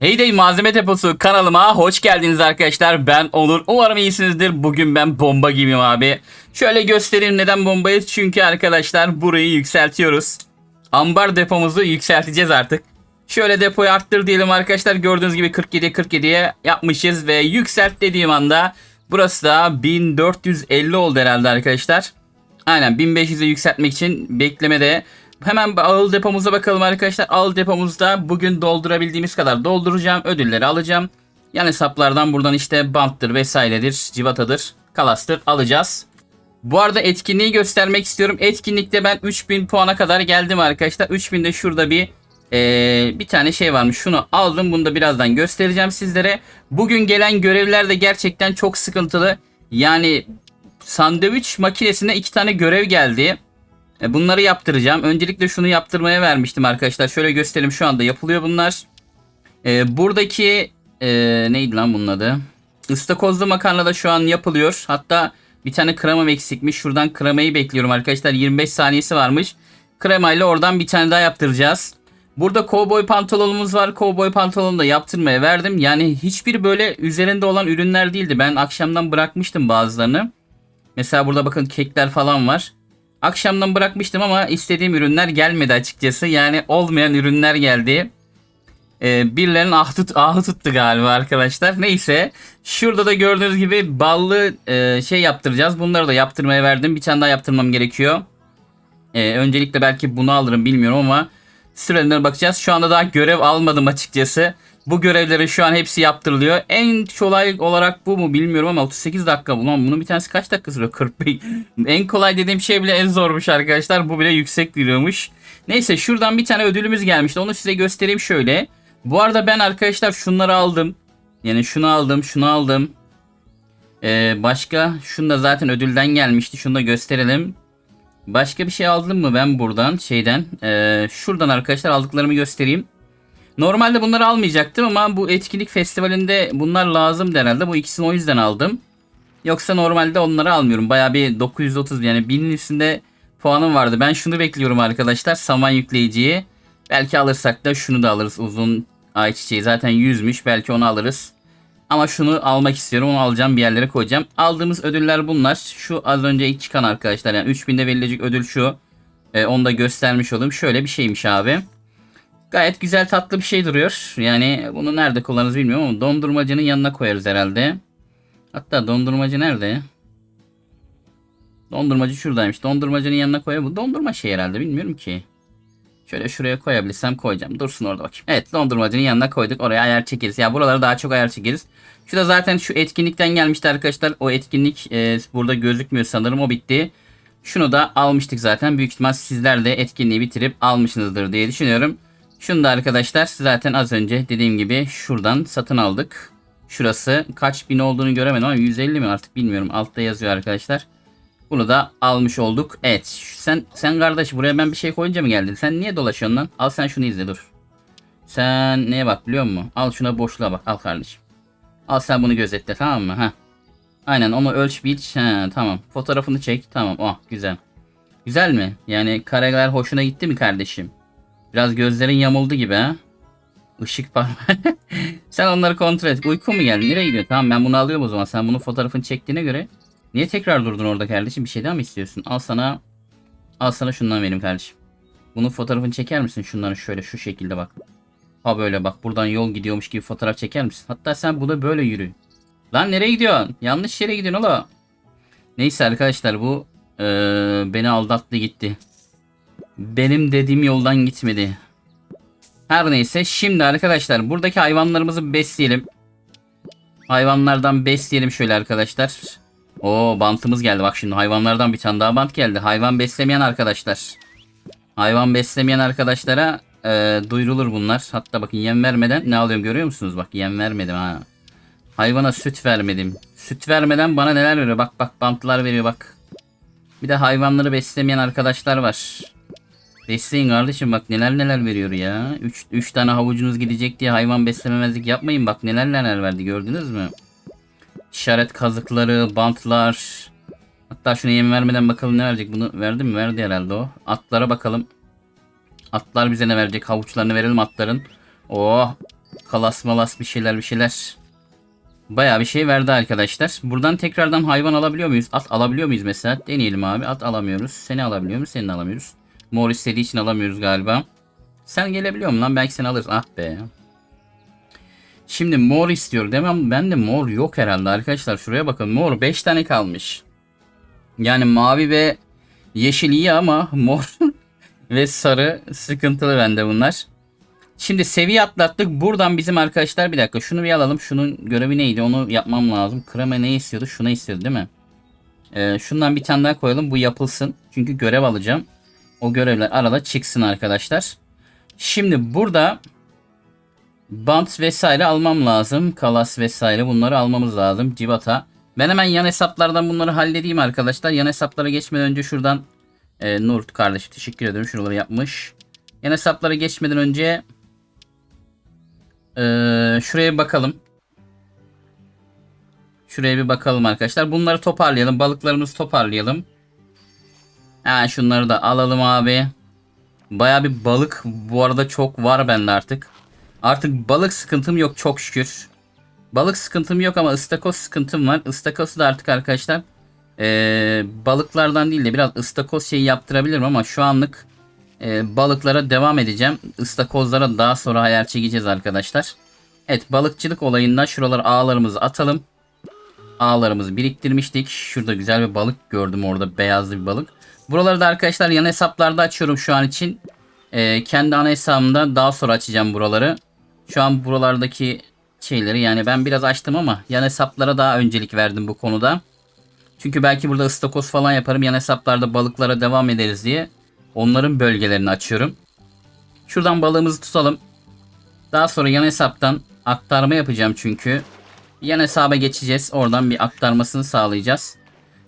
Heyday Malzeme Deposu kanalıma hoş geldiniz arkadaşlar. Ben Onur. Umarım iyisinizdir. Bugün ben bomba gibiyim abi. Şöyle göstereyim neden bombayız. Çünkü arkadaşlar burayı yükseltiyoruz. Ambar depomuzu yükselteceğiz artık. Şöyle depoyu arttır diyelim arkadaşlar. Gördüğünüz gibi 47 47'ye yapmışız ve yükselt dediğim anda burası da 1450 oldu herhalde arkadaşlar. Aynen 1500'e yükseltmek için beklemede. Hemen ağıl depomuza bakalım arkadaşlar. Ağıl depomuzda bugün doldurabildiğimiz kadar dolduracağım. Ödülleri alacağım. Yan hesaplardan buradan işte banttır vesairedir, civatadır, kalastır alacağız. Bu arada etkinliği göstermek istiyorum. Etkinlikte ben 3000 puana kadar geldim arkadaşlar. 3000'de şurada bir ee, bir tane şey varmış. Şunu aldım. Bunu da birazdan göstereceğim sizlere. Bugün gelen görevler de gerçekten çok sıkıntılı. Yani sandviç makinesine iki tane görev geldi. E, Bunları yaptıracağım. Öncelikle şunu yaptırmaya vermiştim arkadaşlar. Şöyle göstereyim şu anda yapılıyor bunlar. E, buradaki e, neydi lan bunun adı? Istakozlu makarna da şu an yapılıyor. Hatta bir tane kremam eksikmiş. Şuradan kremayı bekliyorum arkadaşlar. 25 saniyesi varmış. Kremayla oradan bir tane daha yaptıracağız. Burada kovboy pantolonumuz var. Kovboy pantolonu da yaptırmaya verdim. Yani hiçbir böyle üzerinde olan ürünler değildi. Ben akşamdan bırakmıştım bazılarını. Mesela burada bakın kekler falan var. Akşamdan bırakmıştım ama istediğim ürünler gelmedi açıkçası. Yani olmayan ürünler geldi. Ee, birilerinin ahı, ahı tuttu galiba arkadaşlar. Neyse. Şurada da gördüğünüz gibi ballı e, şey yaptıracağız. Bunları da yaptırmaya verdim. Bir tane daha yaptırmam gerekiyor. Ee, öncelikle belki bunu alırım bilmiyorum ama sürelerine bakacağız. Şu anda daha görev almadım açıkçası. Bu görevleri şu an hepsi yaptırılıyor. En kolay olarak bu mu bilmiyorum ama 38 dakika. Ulan bunun bir tanesi kaç dakika sürüyor? 45. en kolay dediğim şey bile en zormuş arkadaşlar. Bu bile yüksek duruyormuş. Neyse şuradan bir tane ödülümüz gelmişti. Onu size göstereyim şöyle. Bu arada ben arkadaşlar şunları aldım. Yani şunu aldım, şunu aldım. Ee, başka şunu da zaten ödülden gelmişti. Şunu da gösterelim. Başka bir şey aldım mı ben buradan şeyden? Ee, şuradan arkadaşlar aldıklarımı göstereyim. Normalde bunları almayacaktım ama bu etkinlik festivalinde bunlar lazım herhalde. Bu ikisini o yüzden aldım. Yoksa normalde onları almıyorum. Baya bir 930 yani 1000'in üstünde puanım vardı. Ben şunu bekliyorum arkadaşlar. Saman yükleyiciyi. Belki alırsak da şunu da alırız. Uzun ayçiçeği zaten 100'müş. Belki onu alırız. Ama şunu almak istiyorum. Onu alacağım bir yerlere koyacağım. Aldığımız ödüller bunlar. Şu az önce ilk çıkan arkadaşlar. Yani 3000'de verilecek ödül şu. Ee, onu da göstermiş olayım. Şöyle bir şeymiş abi. Gayet güzel tatlı bir şey duruyor. Yani bunu nerede kullanırız bilmiyorum ama dondurmacının yanına koyarız herhalde. Hatta dondurmacı nerede? Dondurmacı şuradaymış. Dondurmacının yanına koyar. Bu dondurma şey herhalde bilmiyorum ki. Şöyle şuraya koyabilirsem koyacağım. Dursun orada bakayım. Evet dondurmacının yanına koyduk. Oraya ayar çekeriz. Ya buraları daha çok ayar çekeriz. Şu da zaten şu etkinlikten gelmişti arkadaşlar. O etkinlik e, burada gözükmüyor sanırım. O bitti. Şunu da almıştık zaten. Büyük ihtimal sizler de etkinliği bitirip almışsınızdır diye düşünüyorum. Şunu da arkadaşlar zaten az önce dediğim gibi şuradan satın aldık. Şurası kaç bin olduğunu göremedim ama 150 mi artık bilmiyorum. Altta yazıyor arkadaşlar. Bunu da almış olduk. Evet sen sen kardeş buraya ben bir şey koyunca mı geldin? Sen niye dolaşıyorsun lan? Al sen şunu izle dur. Sen neye bak biliyor musun? Al şuna boşluğa bak al kardeşim. Al sen bunu gözetle tamam mı? Ha. Aynen onu ölç biç. Ha, tamam. Fotoğrafını çek. Tamam. Oh güzel. Güzel mi? Yani kareler hoşuna gitti mi kardeşim? Biraz gözlerin yamuldu gibi ha. Işık parmağı. Sen onları kontrol et. Uyku mu geldi? Nereye gidiyor? Tamam ben bunu alıyorum o zaman. Sen bunun fotoğrafını çektiğine göre. Niye tekrar durdun orada kardeşim? Bir şey daha mı istiyorsun? Al sana. Al sana şundan vereyim kardeşim. Bunun fotoğrafını çeker misin? Şunları şöyle şu şekilde bak. Ha böyle bak. Buradan yol gidiyormuş gibi fotoğraf çeker misin? Hatta sen bu da böyle yürü. Lan nereye gidiyorsun? Yanlış yere gidiyorsun oğlum. Neyse arkadaşlar bu eee, beni aldattı gitti. Benim dediğim yoldan gitmedi. Her neyse şimdi arkadaşlar buradaki hayvanlarımızı besleyelim. Hayvanlardan besleyelim şöyle arkadaşlar. O bantımız geldi bak şimdi hayvanlardan bir tane daha bant geldi. Hayvan beslemeyen arkadaşlar. Hayvan beslemeyen arkadaşlara e, duyurulur bunlar. Hatta bakın yem vermeden ne alıyorum görüyor musunuz? Bak yem vermedim ha. Hayvana süt vermedim. Süt vermeden bana neler veriyor? Bak bak bantlar veriyor bak. Bir de hayvanları beslemeyen arkadaşlar var. Besleyin kardeşim bak neler neler veriyor ya. 3 3 tane havucunuz gidecek diye hayvan beslememezlik yapmayın. Bak neler neler verdi gördünüz mü? İşaret kazıkları, bantlar. Hatta şunu yem vermeden bakalım ne verecek. Bunu verdi mi? Verdi herhalde o. Atlara bakalım. Atlar bize ne verecek? Havuçlarını verelim atların. Oh. kalas malas bir şeyler bir şeyler. Bayağı bir şey verdi arkadaşlar. Buradan tekrardan hayvan alabiliyor muyuz? At alabiliyor muyuz mesela? Deneyelim abi. At alamıyoruz. Seni alabiliyor muyuz? Seni alamıyoruz. Mor istediği için alamıyoruz galiba. Sen gelebiliyor musun lan? Belki seni alırız. Ah be. Şimdi mor istiyor demem. Ben de mor yok herhalde arkadaşlar. Şuraya bakın. Mor 5 tane kalmış. Yani mavi ve yeşil iyi ama mor ve sarı sıkıntılı bende bunlar. Şimdi seviye atlattık. Buradan bizim arkadaşlar bir dakika şunu bir alalım. Şunun görevi neydi? Onu yapmam lazım. Krema ne istiyordu? Şuna istiyordu değil mi? Ee, şundan bir tane daha koyalım. Bu yapılsın. Çünkü görev alacağım. O görevler arada çıksın arkadaşlar. Şimdi burada bant vesaire almam lazım. Kalas vesaire bunları almamız lazım. Civata. Ben hemen yan hesaplardan bunları halledeyim arkadaşlar. Yan hesaplara geçmeden önce şuradan e, Nur kardeşim teşekkür ederim. Şuraları yapmış. Yan hesaplara geçmeden önce e, şuraya bakalım. Şuraya bir bakalım arkadaşlar. Bunları toparlayalım. Balıklarımızı toparlayalım. Ha, şunları da alalım abi. Baya bir balık bu arada çok var bende artık. Artık balık sıkıntım yok çok şükür. Balık sıkıntım yok ama ıstakoz sıkıntım var. Istakozu da artık arkadaşlar ee, balıklardan değil de biraz ıstakoz şeyi yaptırabilirim ama şu anlık e, balıklara devam edeceğim. Istakozlara daha sonra ayar çekeceğiz arkadaşlar. Evet balıkçılık olayında şuralara ağlarımızı atalım. Ağlarımızı biriktirmiştik. Şurada güzel bir balık gördüm orada beyazlı bir balık. Buraları da arkadaşlar yan hesaplarda açıyorum şu an için. Ee, kendi ana hesabımda daha sonra açacağım buraları. Şu an buralardaki şeyleri yani ben biraz açtım ama yan hesaplara daha öncelik verdim bu konuda. Çünkü belki burada ıstakoz falan yaparım. Yan hesaplarda balıklara devam ederiz diye. Onların bölgelerini açıyorum. Şuradan balığımızı tutalım. Daha sonra yan hesaptan aktarma yapacağım çünkü. Yan hesaba geçeceğiz. Oradan bir aktarmasını sağlayacağız.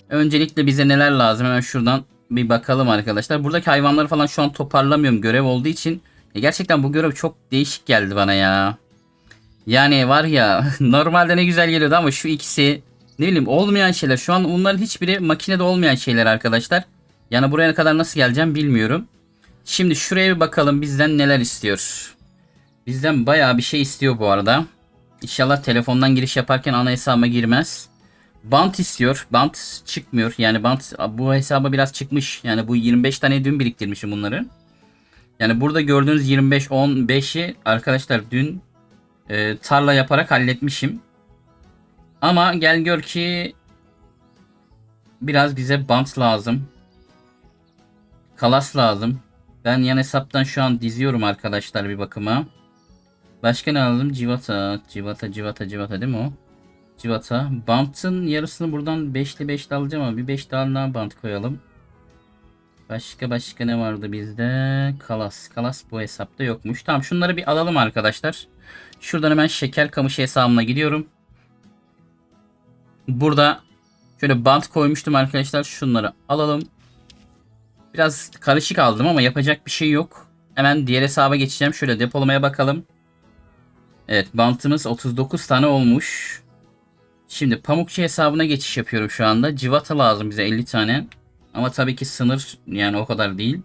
Öncelikle bize neler lazım hemen şuradan bir bakalım arkadaşlar. Buradaki hayvanları falan şu an toparlamıyorum görev olduğu için. Ya gerçekten bu görev çok değişik geldi bana ya. Yani var ya normalde ne güzel geliyordu ama şu ikisi ne bileyim olmayan şeyler. Şu an onların hiçbiri makinede olmayan şeyler arkadaşlar. Yani buraya kadar nasıl geleceğim bilmiyorum. Şimdi şuraya bir bakalım bizden neler istiyor. Bizden bayağı bir şey istiyor bu arada. İnşallah telefondan giriş yaparken ana hesabıma girmez. Bant istiyor. Bant çıkmıyor. Yani bant bu hesaba biraz çıkmış. Yani bu 25 tane dün biriktirmişim bunları. Yani burada gördüğünüz 25 15'i arkadaşlar dün e, tarla yaparak halletmişim. Ama gel gör ki biraz bize bant lazım. Kalas lazım. Ben yan hesaptan şu an diziyorum arkadaşlar bir bakıma. Başka ne alalım? Civata. Civata, civata, civata değil mi o? Civata. Bantın yarısını buradan 5'li 5'li alacağım ama bir 5 tane daha bant koyalım. Başka başka ne vardı bizde? Kalas. Kalas bu hesapta yokmuş. Tamam şunları bir alalım arkadaşlar. Şuradan hemen şeker kamışı hesabına gidiyorum. Burada şöyle bant koymuştum arkadaşlar. Şunları alalım. Biraz karışık aldım ama yapacak bir şey yok. Hemen diğer hesaba geçeceğim. Şöyle depolamaya bakalım. Evet bantımız 39 tane olmuş. Şimdi pamukçu hesabına geçiş yapıyorum şu anda. Civata lazım bize 50 tane. Ama tabii ki sınır yani o kadar değil.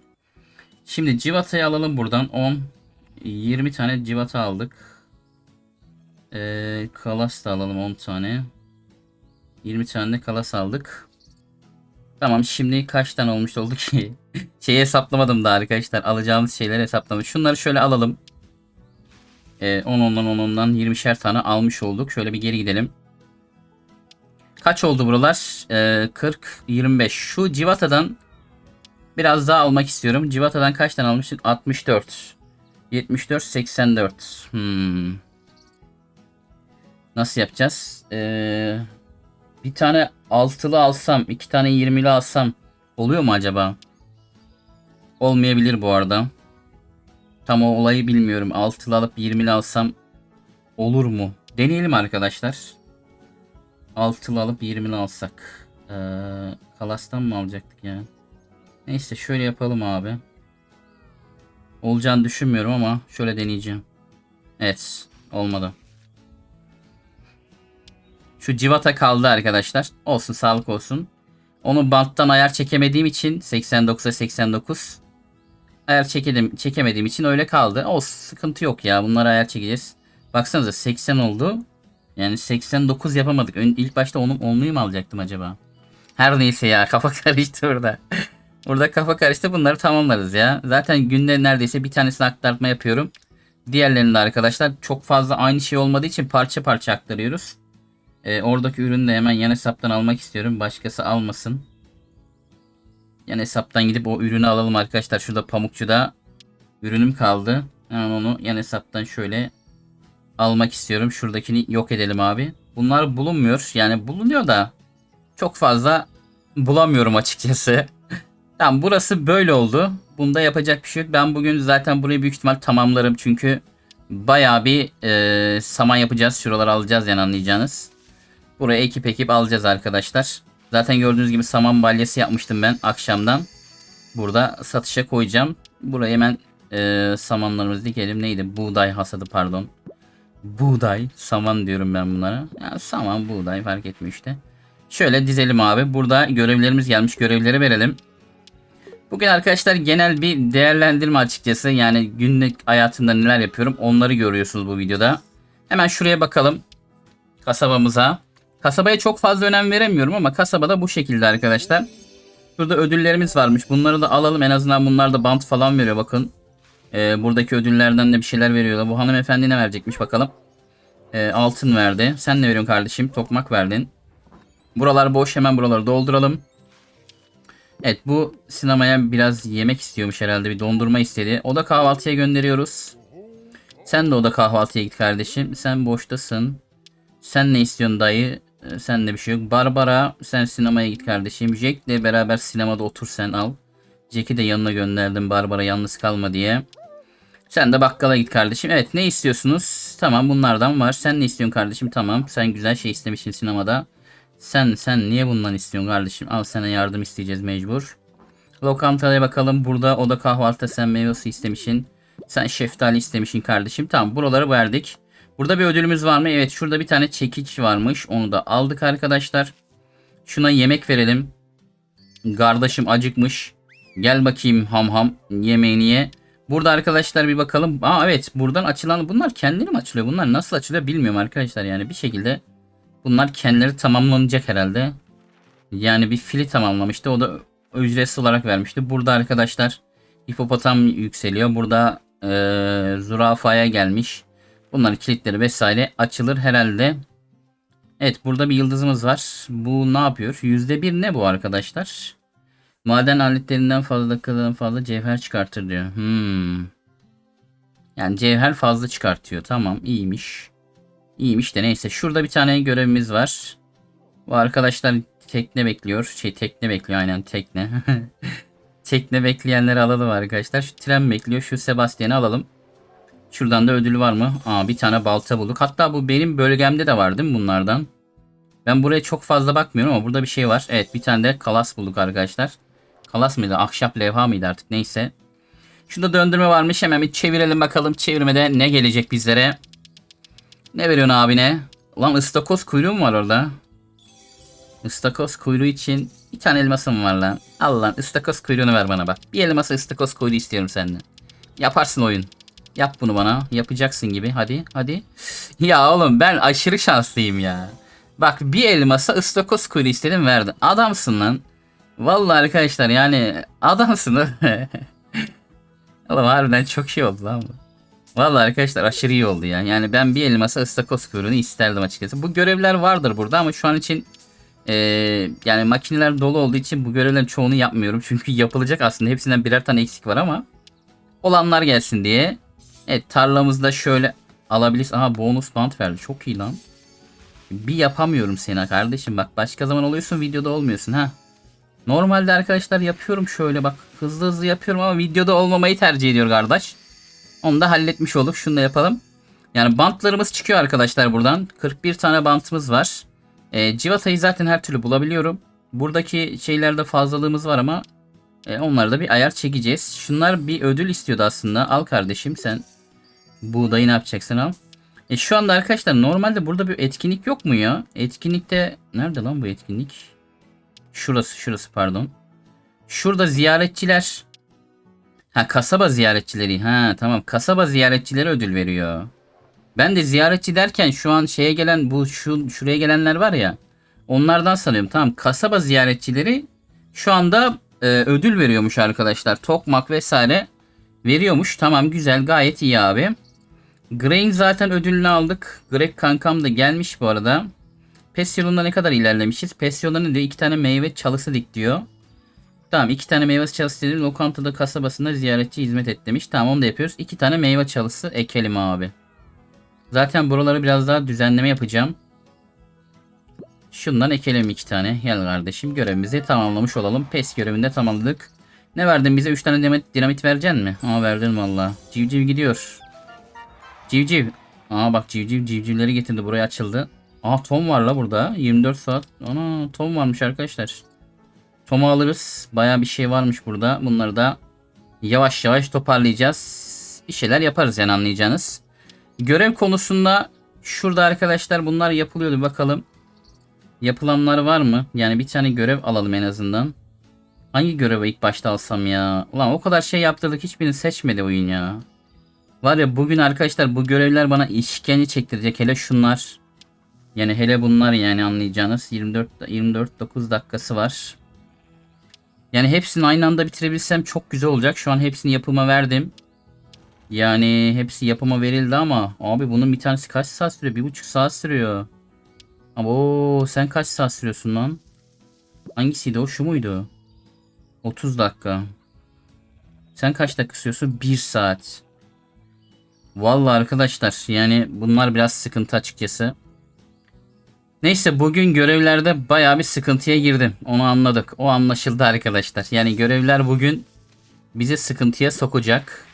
Şimdi civatayı alalım buradan. 10 20 tane civata aldık. Ee, kalas da alalım 10 tane. 20 tane de kalas aldık. Tamam şimdi kaç tane olmuş oldu ki? Şeyi hesaplamadım da arkadaşlar. Alacağımız şeyleri hesaplamış. Şunları şöyle alalım. Ee, 10 ondan 10 ondan 20'şer tane almış olduk. Şöyle bir geri gidelim. Kaç oldu buralar? Ee, 40, 25. Şu Civata'dan biraz daha almak istiyorum. Civata'dan kaç tane almıştık? 64. 74, 84. Hmm. Nasıl yapacağız? Ee, bir tane altılı alsam, iki tane 20'li alsam oluyor mu acaba? Olmayabilir bu arada. Tam o olayı bilmiyorum. Altılı alıp 20'li alsam olur mu? Deneyelim arkadaşlar. Altılı alıp 20'li alsak. Ee, kalastan mı alacaktık ya? Neyse şöyle yapalım abi. Olacağını düşünmüyorum ama şöyle deneyeceğim. Evet olmadı. Şu civata kaldı arkadaşlar. Olsun sağlık olsun. Onu banttan ayar çekemediğim için 89'a 89. Ayar çekedim, çekemediğim için öyle kaldı. O sıkıntı yok ya. Bunları ayar çekeceğiz. Baksanıza 80 oldu. Yani 89 yapamadık. Ön, ilk başta onu onluyu mu alacaktım acaba? Her neyse ya kafa karıştı burada. Burada kafa karıştı bunları tamamlarız ya. Zaten günde neredeyse bir tanesini aktarma yapıyorum. Diğerlerini de arkadaşlar çok fazla aynı şey olmadığı için parça parça aktarıyoruz. Ee, oradaki ürünü de hemen yan hesaptan almak istiyorum. Başkası almasın. Yan hesaptan gidip o ürünü alalım arkadaşlar. Şurada pamukçuda ürünüm kaldı. Hemen onu yan hesaptan şöyle almak istiyorum. Şuradakini yok edelim abi. Bunlar bulunmuyor. Yani bulunuyor da çok fazla bulamıyorum açıkçası. tamam burası böyle oldu. Bunda yapacak bir şey yok. Ben bugün zaten burayı büyük ihtimal tamamlarım. Çünkü bayağı bir e, saman yapacağız. Şuraları alacağız yani anlayacağınız. Buraya ekip ekip alacağız arkadaşlar. Zaten gördüğünüz gibi saman balyası yapmıştım ben akşamdan. Burada satışa koyacağım. Buraya hemen e, samanlarımızı dikelim. Neydi? Buğday hasadı pardon. Buğday. Saman diyorum ben bunlara. Ya, saman buğday fark etmiyor işte. Şöyle dizelim abi. Burada görevlerimiz gelmiş. Görevleri verelim. Bugün arkadaşlar genel bir değerlendirme açıkçası. Yani günlük hayatımda neler yapıyorum onları görüyorsunuz bu videoda. Hemen şuraya bakalım. Kasabamıza. Kasabaya çok fazla önem veremiyorum ama kasabada bu şekilde arkadaşlar. Burada ödüllerimiz varmış. Bunları da alalım. En azından bunlar da bant falan veriyor bakın. Ee, buradaki ödüllerden de bir şeyler veriyorlar. Bu hanımefendi ne verecekmiş bakalım. Ee, altın verdi. Sen ne veriyorsun kardeşim? Tokmak verdin. Buralar boş. Hemen buraları dolduralım. Evet bu sinemaya biraz yemek istiyormuş herhalde. Bir dondurma istedi. O da kahvaltıya gönderiyoruz. Sen de o da kahvaltıya git kardeşim. Sen boştasın. Sen ne istiyorsun dayı? Ee, Sen de bir şey yok. Barbara sen sinemaya git kardeşim. Jack'le beraber sinemada otur sen al. Jack'i de yanına gönderdim Barbara yalnız kalma diye. Sen de bakkala git kardeşim. Evet ne istiyorsunuz? Tamam bunlardan var. Sen ne istiyorsun kardeşim? Tamam. Sen güzel şey istemişsin sinemada. Sen sen niye bundan istiyorsun kardeşim? Al sana yardım isteyeceğiz mecbur. Lokantaya bakalım. Burada o da kahvaltıda sen meyve suyu istemişsin. Sen şeftali istemişsin kardeşim. Tamam buraları verdik. Burada bir ödülümüz var mı? Evet şurada bir tane çekiç varmış. Onu da aldık arkadaşlar. Şuna yemek verelim. Kardeşim acıkmış. Gel bakayım ham ham yemeğini ye. Burada arkadaşlar bir bakalım. Aa evet buradan açılan bunlar kendileri mi açılıyor? Bunlar nasıl açılıyor bilmiyorum arkadaşlar. Yani bir şekilde bunlar kendileri tamamlanacak herhalde. Yani bir fili tamamlamıştı. O da ücretsiz olarak vermişti. Burada arkadaşlar hipopotam yükseliyor. Burada eee zürafaya gelmiş. Bunların kilitleri vesaire açılır herhalde. Evet burada bir yıldızımız var. Bu ne yapıyor? %1 ne bu arkadaşlar? Maden aletlerinden fazla dakikadan fazla cevher çıkartır diyor. Hmm. Yani cevher fazla çıkartıyor. Tamam iyiymiş. İyiymiş de neyse. Şurada bir tane görevimiz var. Bu arkadaşlar tekne bekliyor. Şey tekne bekliyor aynen tekne. tekne bekleyenleri alalım arkadaşlar. Şu tren bekliyor. Şu Sebastian'ı alalım. Şuradan da ödülü var mı? Aa bir tane balta bulduk. Hatta bu benim bölgemde de var değil mi bunlardan? Ben buraya çok fazla bakmıyorum ama burada bir şey var. Evet bir tane de kalas bulduk arkadaşlar. Kalas mıydı? Ahşap levha mıydı artık neyse. Şurada döndürme varmış. Hemen bir çevirelim bakalım. Çevirmede ne gelecek bizlere? Ne veriyorsun abine? Ulan ıstakoz kuyruğu mu var orada? Istakoz kuyruğu için bir tane elmasım var lan. Al lan ıstakoz kuyruğunu ver bana bak. Bir elması ıstakoz kuyruğu istiyorum senden. Yaparsın oyun. Yap bunu bana. Yapacaksın gibi. Hadi hadi. Ya oğlum ben aşırı şanslıyım ya. Bak bir elmasa ıstakoz kuyruğu istedim verdin. Adamsın lan. Vallahi arkadaşlar yani adamsın. Oğlum harbiden çok şey oldu lan bu. Vallahi arkadaşlar aşırı iyi oldu ya. Yani ben bir elmasa ıstakoz kuyruğunu isterdim açıkçası. Bu görevler vardır burada ama şu an için eee, yani makineler dolu olduğu için bu görevlerin çoğunu yapmıyorum. Çünkü yapılacak aslında. Hepsinden birer tane eksik var ama olanlar gelsin diye. Evet tarlamızda şöyle alabiliriz. Aha bonus band verdi. Çok iyi lan. Bir yapamıyorum seni kardeşim. Bak başka zaman oluyorsun videoda olmuyorsun ha. Normalde arkadaşlar yapıyorum şöyle bak hızlı hızlı yapıyorum ama videoda olmamayı tercih ediyor kardeş. Onu da halletmiş olduk. Şunu da yapalım. Yani bantlarımız çıkıyor arkadaşlar buradan. 41 tane bantımız var. E, civatayı zaten her türlü bulabiliyorum. Buradaki şeylerde fazlalığımız var ama e, onları da bir ayar çekeceğiz. Şunlar bir ödül istiyordu aslında. Al kardeşim sen buğdayı ne yapacaksın al. E, şu anda arkadaşlar normalde burada bir etkinlik yok mu ya? Etkinlikte nerede lan bu etkinlik? Şurası şurası pardon. Şurada ziyaretçiler. Ha kasaba ziyaretçileri. Ha tamam kasaba ziyaretçileri ödül veriyor. Ben de ziyaretçi derken şu an şeye gelen bu şu şuraya gelenler var ya. Onlardan sanıyorum. Tamam kasaba ziyaretçileri şu anda e, ödül veriyormuş arkadaşlar. Tokmak vesaire veriyormuş. Tamam güzel gayet iyi abi. Gray'in zaten ödülünü aldık. Greg kankam da gelmiş bu arada. PES yolunda ne kadar ilerlemişiz? PES yolunda diyor? İki tane meyve çalısı dik diyor. Tamam iki tane meyve çalısı dedim. Lokantada kasabasında ziyaretçi hizmet et demiş. Tamam onu da yapıyoruz. İki tane meyve çalısı ekelim abi. Zaten buraları biraz daha düzenleme yapacağım. Şundan ekelim iki tane. Gel kardeşim görevimizi tamamlamış olalım. PES görevinde tamamladık. Ne verdin bize? 3 tane dinamit, dinamit vereceksin mi? Aa verdin valla. Civciv gidiyor. Civciv. Aa bak civciv civcivleri getirdi. Buraya açıldı. Aa Tom var la burada. 24 saat. Ana Tom varmış arkadaşlar. Tom'u alırız. Baya bir şey varmış burada. Bunları da yavaş yavaş toparlayacağız. Bir şeyler yaparız yani anlayacağınız. Görev konusunda şurada arkadaşlar bunlar yapılıyordu. Bakalım. Yapılanlar var mı? Yani bir tane görev alalım en azından. Hangi görevi ilk başta alsam ya? Ulan o kadar şey yaptırdık hiçbirini seçmedi oyun ya. Var ya bugün arkadaşlar bu görevler bana işkence çektirecek. Hele şunlar. Yani hele bunlar yani anlayacağınız 24 24 9 dakikası var. Yani hepsini aynı anda bitirebilsem çok güzel olacak. Şu an hepsini yapıma verdim. Yani hepsi yapıma verildi ama abi bunun bir tanesi kaç saat sürüyor? Bir buçuk saat sürüyor. Abo sen kaç saat sürüyorsun lan? Hangisiydi o? Şu muydu? 30 dakika. Sen kaç dakika sürüyorsun? 1 saat. Vallahi arkadaşlar yani bunlar biraz sıkıntı açıkçası. Neyse bugün görevlerde baya bir sıkıntıya girdim. Onu anladık. O anlaşıldı arkadaşlar. Yani görevler bugün bizi sıkıntıya sokacak.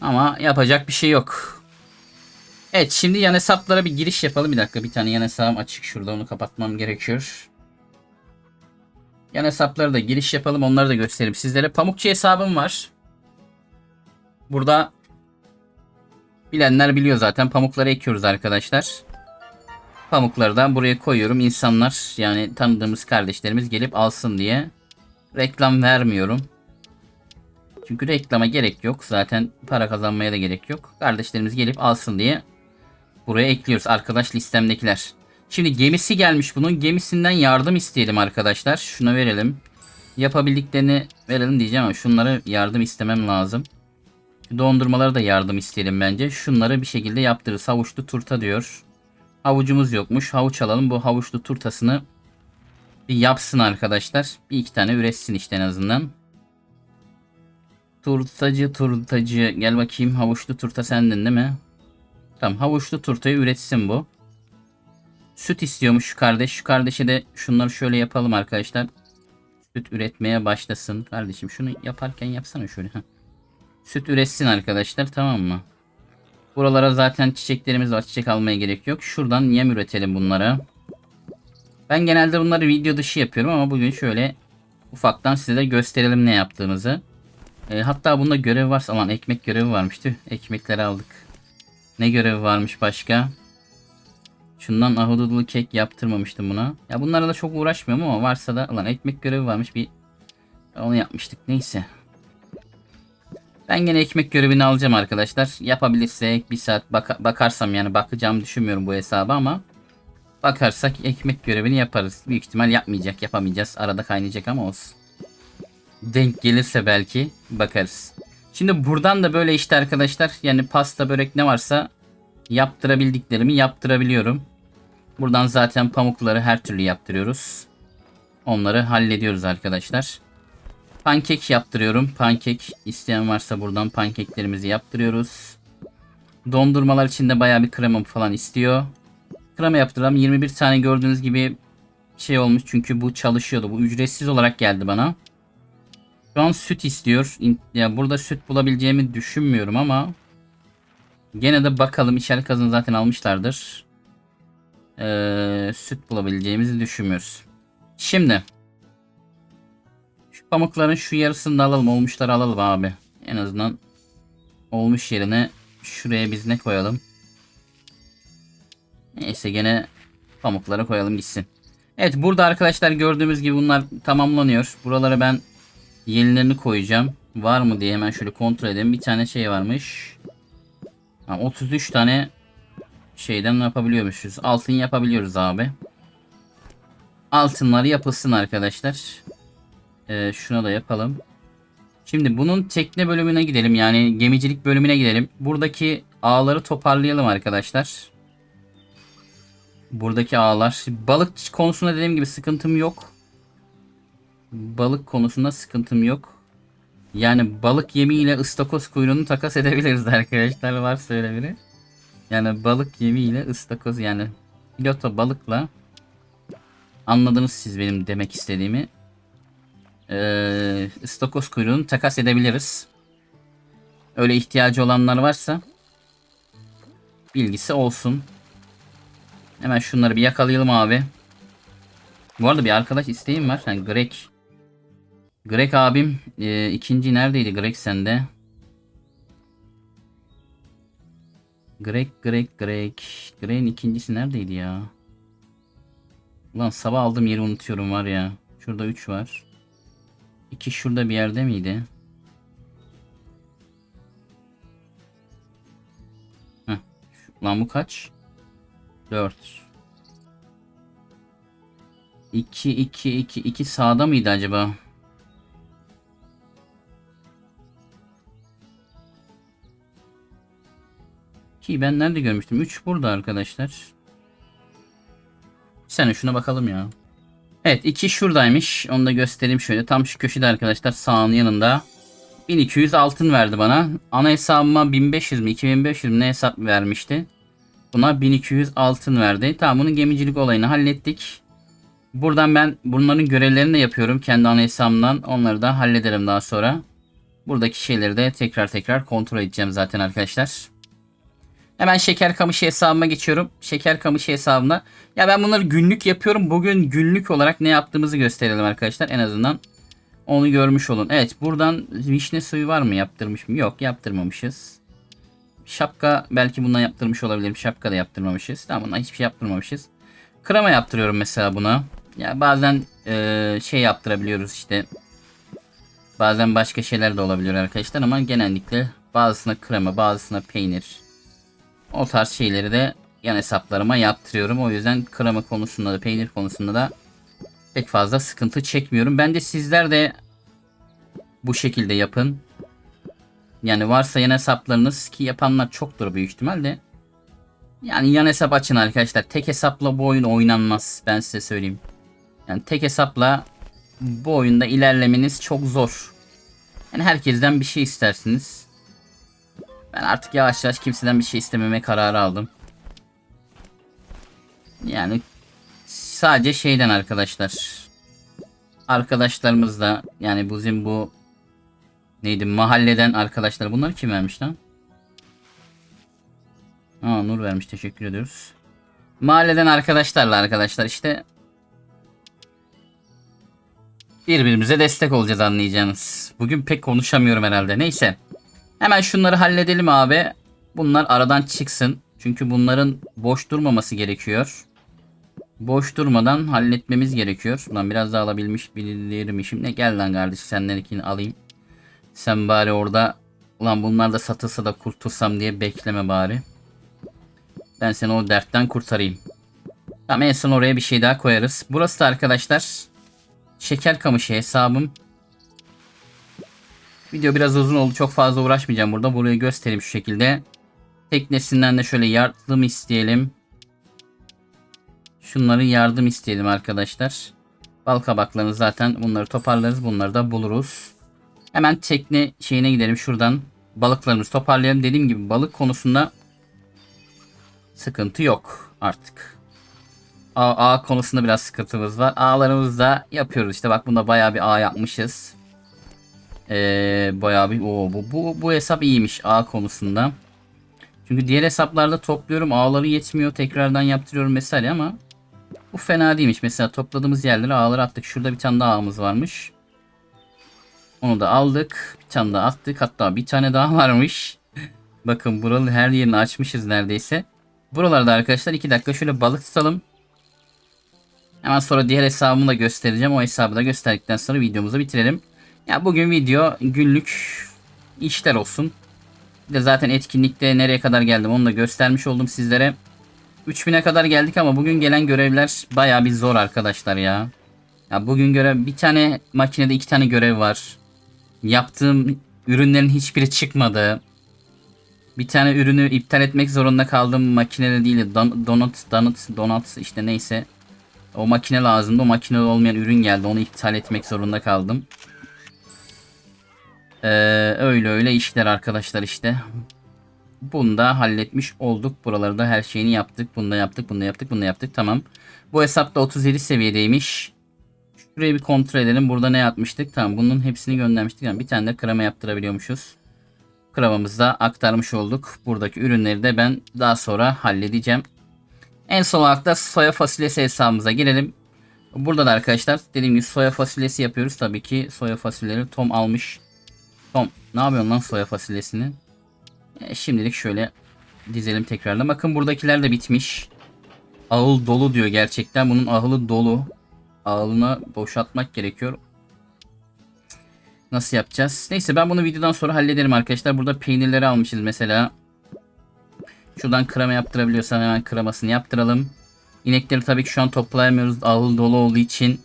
Ama yapacak bir şey yok. Evet şimdi yan hesaplara bir giriş yapalım. Bir dakika bir tane yan hesabım açık şurada onu kapatmam gerekiyor. Yan hesaplara da giriş yapalım onları da göstereyim sizlere. Pamukçu hesabım var. Burada bilenler biliyor zaten pamukları ekiyoruz arkadaşlar. Pamukları da buraya koyuyorum. İnsanlar yani tanıdığımız kardeşlerimiz gelip alsın diye. Reklam vermiyorum. Çünkü reklama gerek yok. Zaten para kazanmaya da gerek yok. Kardeşlerimiz gelip alsın diye buraya ekliyoruz. Arkadaş listemdekiler. Şimdi gemisi gelmiş bunun. Gemisinden yardım isteyelim arkadaşlar. Şuna verelim. Yapabildiklerini verelim diyeceğim ama şunları yardım istemem lazım. Dondurmaları da yardım isteyelim bence. Şunları bir şekilde yaptırırız. Havuçlu turta diyor. Havucumuz yokmuş. Havuç alalım. Bu havuçlu turtasını bir yapsın arkadaşlar. Bir iki tane üretsin işte en azından. Turtacı turtacı. Gel bakayım havuçlu turta sendin değil mi? Tamam havuçlu turtayı üretsin bu. Süt istiyormuş şu kardeş. Şu kardeşe de şunları şöyle yapalım arkadaşlar. Süt üretmeye başlasın. Kardeşim şunu yaparken yapsana şöyle. Süt üretsin arkadaşlar tamam mı? Buralara zaten çiçeklerimiz var. Çiçek almaya gerek yok. Şuradan yem üretelim bunlara. Ben genelde bunları video dışı yapıyorum ama bugün şöyle ufaktan size de gösterelim ne yaptığımızı. E, hatta bunda görev varsa aman ekmek görevi varmıştı. Ekmekleri aldık. Ne görevi varmış başka? Şundan ahududulu kek yaptırmamıştım buna. Ya bunlara da çok uğraşmıyorum ama varsa da lan ekmek görevi varmış bir onu yapmıştık neyse. Ben gene ekmek görevini alacağım arkadaşlar. Yapabilirsek bir saat baka bakarsam yani bakacağım düşünmüyorum bu hesabı ama bakarsak ekmek görevini yaparız. Büyük ihtimal yapmayacak yapamayacağız. Arada kaynayacak ama olsun. Denk gelirse belki bakarız. Şimdi buradan da böyle işte arkadaşlar yani pasta börek ne varsa yaptırabildiklerimi yaptırabiliyorum. Buradan zaten pamukları her türlü yaptırıyoruz. Onları hallediyoruz arkadaşlar. Pankek yaptırıyorum. Pankek isteyen varsa buradan pankeklerimizi yaptırıyoruz. Dondurmalar için de baya bir krema falan istiyor. Krema yaptıralım. 21 tane gördüğünüz gibi şey olmuş. Çünkü bu çalışıyordu. Bu ücretsiz olarak geldi bana. Şu an süt istiyor. Ya burada süt bulabileceğimi düşünmüyorum ama gene de bakalım. İçerik kazını zaten almışlardır. Ee, süt bulabileceğimizi düşünmüyoruz. Şimdi pamukların şu yarısını da alalım. Olmuşları alalım abi. En azından olmuş yerine şuraya biz ne koyalım? Neyse gene pamukları koyalım gitsin. Evet burada arkadaşlar gördüğümüz gibi bunlar tamamlanıyor. Buralara ben yenilerini koyacağım. Var mı diye hemen şöyle kontrol edelim. Bir tane şey varmış. Ha, 33 tane şeyden yapabiliyormuşuz. Altın yapabiliyoruz abi. Altınları yapılsın arkadaşlar. Ee, şuna da yapalım. Şimdi bunun tekne bölümüne gidelim. Yani gemicilik bölümüne gidelim. Buradaki ağları toparlayalım arkadaşlar. Buradaki ağlar. Balık konusunda dediğim gibi sıkıntım yok. Balık konusunda sıkıntım yok. Yani balık yemiyle ıstakoz kuyruğunu takas edebiliriz arkadaşlar varsa öyle biri. Yani balık yemiyle ıstakoz yani pilota balıkla anladınız siz benim demek istediğimi. Ee, ıstakoz kuyruğunu takas edebiliriz. Öyle ihtiyacı olanlar varsa bilgisi olsun. Hemen şunları bir yakalayalım abi. Bu arada bir arkadaş isteğim var. Yani Greg. Greg abim e, ikinci neredeydi Greg sende? Greg Greg Greg. Greg'in ikincisi neredeydi ya? Ulan sabah aldığım yeri unutuyorum var ya. Şurada 3 var. 2 şurada bir yerde miydi? Heh. Lan bu kaç? 4. 2 2 2 2 sağda mıydı acaba? Ki ben nerede görmüştüm? 3 burada arkadaşlar. Bir saniye şuna bakalım ya. Evet 2 şuradaymış. Onu da göstereyim şöyle. Tam şu köşede arkadaşlar sağın yanında. 1200 altın verdi bana. Ana hesabıma 1500 mi 2500 mi ne hesap vermişti. Buna 1200 altın verdi. Tamam bunun gemicilik olayını hallettik. Buradan ben bunların görevlerini de yapıyorum kendi ana hesabımdan. Onları da hallederim daha sonra. Buradaki şeyleri de tekrar tekrar kontrol edeceğim zaten arkadaşlar. Hemen şeker kamışı hesabıma geçiyorum. Şeker kamışı hesabına. Ya ben bunları günlük yapıyorum. Bugün günlük olarak ne yaptığımızı gösterelim arkadaşlar. En azından onu görmüş olun. Evet buradan vişne suyu var mı? Yaptırmış mı? Yok yaptırmamışız. Şapka belki bundan yaptırmış olabilirim. Şapka da yaptırmamışız. Tamam bundan hiçbir şey yaptırmamışız. Krema yaptırıyorum mesela buna. Ya bazen eee, şey yaptırabiliyoruz işte. Bazen başka şeyler de olabiliyor arkadaşlar ama genellikle bazısına krema bazısına peynir. O tarz şeyleri de yan hesaplarıma yaptırıyorum. O yüzden krema konusunda da peynir konusunda da pek fazla sıkıntı çekmiyorum. Ben de sizler de bu şekilde yapın. Yani varsa yan hesaplarınız ki yapanlar çoktur büyük ihtimalle. Yani yan hesap açın arkadaşlar. Tek hesapla bu oyun oynanmaz. Ben size söyleyeyim. Yani tek hesapla bu oyunda ilerlemeniz çok zor. Yani herkesten bir şey istersiniz. Ben artık yavaş yavaş kimseden bir şey istememe kararı aldım. Yani sadece şeyden arkadaşlar. Arkadaşlarımız da yani bizim bu neydi mahalleden arkadaşlar bunları kim vermiş lan? Aa Nur vermiş teşekkür ediyoruz. Mahalleden arkadaşlarla arkadaşlar işte birbirimize destek olacağız anlayacağınız. Bugün pek konuşamıyorum herhalde. Neyse. Hemen şunları halledelim abi. Bunlar aradan çıksın. Çünkü bunların boş durmaması gerekiyor. Boş durmadan halletmemiz gerekiyor. Ulan biraz daha alabilmiş bilirmişim. Ne gel lan kardeş sendeninkini alayım. Sen bari orada ulan bunlar da satılsa da kurtulsam diye bekleme bari. Ben seni o dertten kurtarayım. Tamam en son oraya bir şey daha koyarız. Burası da arkadaşlar şeker kamışı hesabım. Video biraz uzun oldu. Çok fazla uğraşmayacağım burada. Burayı göstereyim şu şekilde. Teknesinden de şöyle yardım isteyelim. Şunları yardım isteyelim arkadaşlar. Bal kabaklarını zaten bunları toparlarız. Bunları da buluruz. Hemen tekne şeyine gidelim şuradan. Balıklarımızı toparlayalım. Dediğim gibi balık konusunda sıkıntı yok artık. A, ağ konusunda biraz sıkıntımız var. Ağlarımızı da yapıyoruz. İşte bak bunda bayağı bir ağ yapmışız. Ee, bayağı bir o bu, bu bu hesap iyiymiş ağ konusunda. Çünkü diğer hesaplarda topluyorum ağları yetmiyor tekrardan yaptırıyorum vesaire ama bu fena değilmiş. Mesela topladığımız yerlere ağları attık. Şurada bir tane daha ağımız varmış. Onu da aldık. Bir tane daha attık. Hatta bir tane daha varmış. Bakın buranın her yerini açmışız neredeyse. Buralarda arkadaşlar 2 dakika şöyle balık tutalım. Hemen sonra diğer hesabımı da göstereceğim. O hesabı da gösterdikten sonra videomuzu bitirelim. Ya bugün video günlük işler olsun. Bir de zaten etkinlikte nereye kadar geldim onu da göstermiş oldum sizlere. 3000'e kadar geldik ama bugün gelen görevler baya bir zor arkadaşlar ya. Ya bugün görev bir tane makinede iki tane görev var. Yaptığım ürünlerin hiçbiri çıkmadı. Bir tane ürünü iptal etmek zorunda kaldım. Makinede değil. Don, donut, donut, donut işte neyse. O makine lazımdı. O makinede olmayan ürün geldi. Onu iptal etmek zorunda kaldım. Ee, öyle öyle işler arkadaşlar işte. Bunu da halletmiş olduk. Buralarda her şeyini yaptık. Bunu da yaptık. Bunu da yaptık. Bunu da yaptık. Tamam. Bu hesapta 37 seviyedeymiş. Şurayı bir kontrol edelim. Burada ne yapmıştık? Tamam. Bunun hepsini göndermiştik. Yani bir tane de krema yaptırabiliyormuşuz. Kremamızı da aktarmış olduk. Buradaki ürünleri de ben daha sonra halledeceğim. En son olarak da soya fasulyesi hesabımıza girelim. Burada da arkadaşlar dediğim gibi soya fasulyesi yapıyoruz. Tabii ki soya fasulyeleri Tom almış. Tom ne yapıyorsun lan soya fasulyesini? E, şimdilik şöyle dizelim tekrardan. Bakın buradakiler de bitmiş. Ağıl dolu diyor gerçekten. Bunun ahılı dolu. Ağılına boşaltmak gerekiyor. Nasıl yapacağız? Neyse ben bunu videodan sonra hallederim arkadaşlar. Burada peynirleri almışız mesela. Şuradan krema yaptırabiliyorsan hemen kremasını yaptıralım. İnekleri tabii ki şu an toplayamıyoruz. Ağıl dolu olduğu için.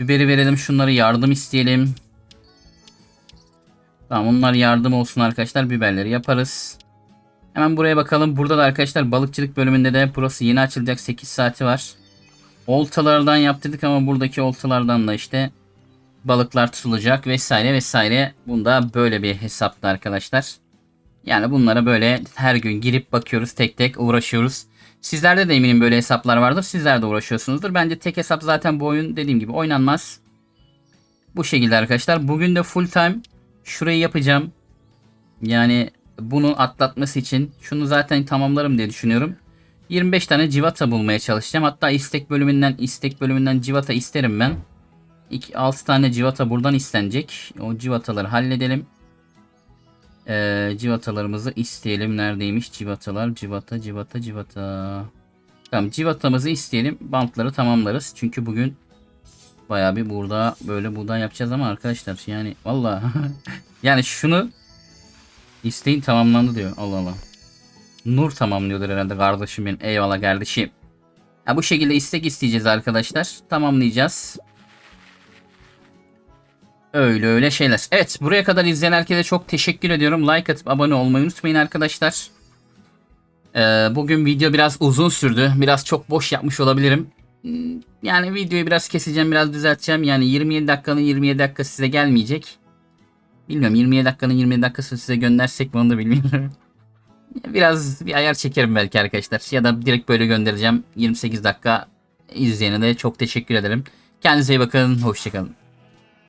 Biberi verelim. Şunları yardım isteyelim. Tamam onlar yardım olsun arkadaşlar. Biberleri yaparız. Hemen buraya bakalım. Burada da arkadaşlar balıkçılık bölümünde de burası yeni açılacak. 8 saati var. Oltalardan yaptırdık ama buradaki oltalardan da işte balıklar tutulacak vesaire vesaire. Bunda böyle bir hesapta arkadaşlar. Yani bunlara böyle her gün girip bakıyoruz tek tek uğraşıyoruz. Sizlerde de eminim böyle hesaplar vardır. Sizler de uğraşıyorsunuzdur. Bence tek hesap zaten bu oyun dediğim gibi oynanmaz. Bu şekilde arkadaşlar. Bugün de full time şurayı yapacağım. Yani bunu atlatması için şunu zaten tamamlarım diye düşünüyorum. 25 tane civata bulmaya çalışacağım. Hatta istek bölümünden istek bölümünden civata isterim ben. 2 6 tane civata buradan istenecek. O civataları halledelim. Ee, civatalarımızı isteyelim. Neredeymiş civatalar? Civata, civata, civata. Tamam civatamızı isteyelim. Bantları tamamlarız. Çünkü bugün Bayağı bir burada böyle buradan yapacağız ama arkadaşlar yani valla yani şunu isteğin tamamlandı diyor. Allah Allah. Nur tamamlıyordur herhalde kardeşim benim. Eyvallah kardeşim. Ya bu şekilde istek isteyeceğiz arkadaşlar. Tamamlayacağız. Öyle öyle şeyler. Evet buraya kadar izleyen herkese çok teşekkür ediyorum. Like atıp abone olmayı unutmayın arkadaşlar. Ee, bugün video biraz uzun sürdü. Biraz çok boş yapmış olabilirim. Hmm, Yani videoyu biraz keseceğim, biraz düzelteceğim. Yani 27 dakikanın 27 dakika size gelmeyecek. Bilmiyorum 27 dakikanın 27 dakikası size göndersek mi onu da bilmiyorum. Biraz bir ayar çekerim belki arkadaşlar. Ya da direkt böyle göndereceğim. 28 dakika izleyene de çok teşekkür ederim. Kendinize iyi bakın. Hoşçakalın.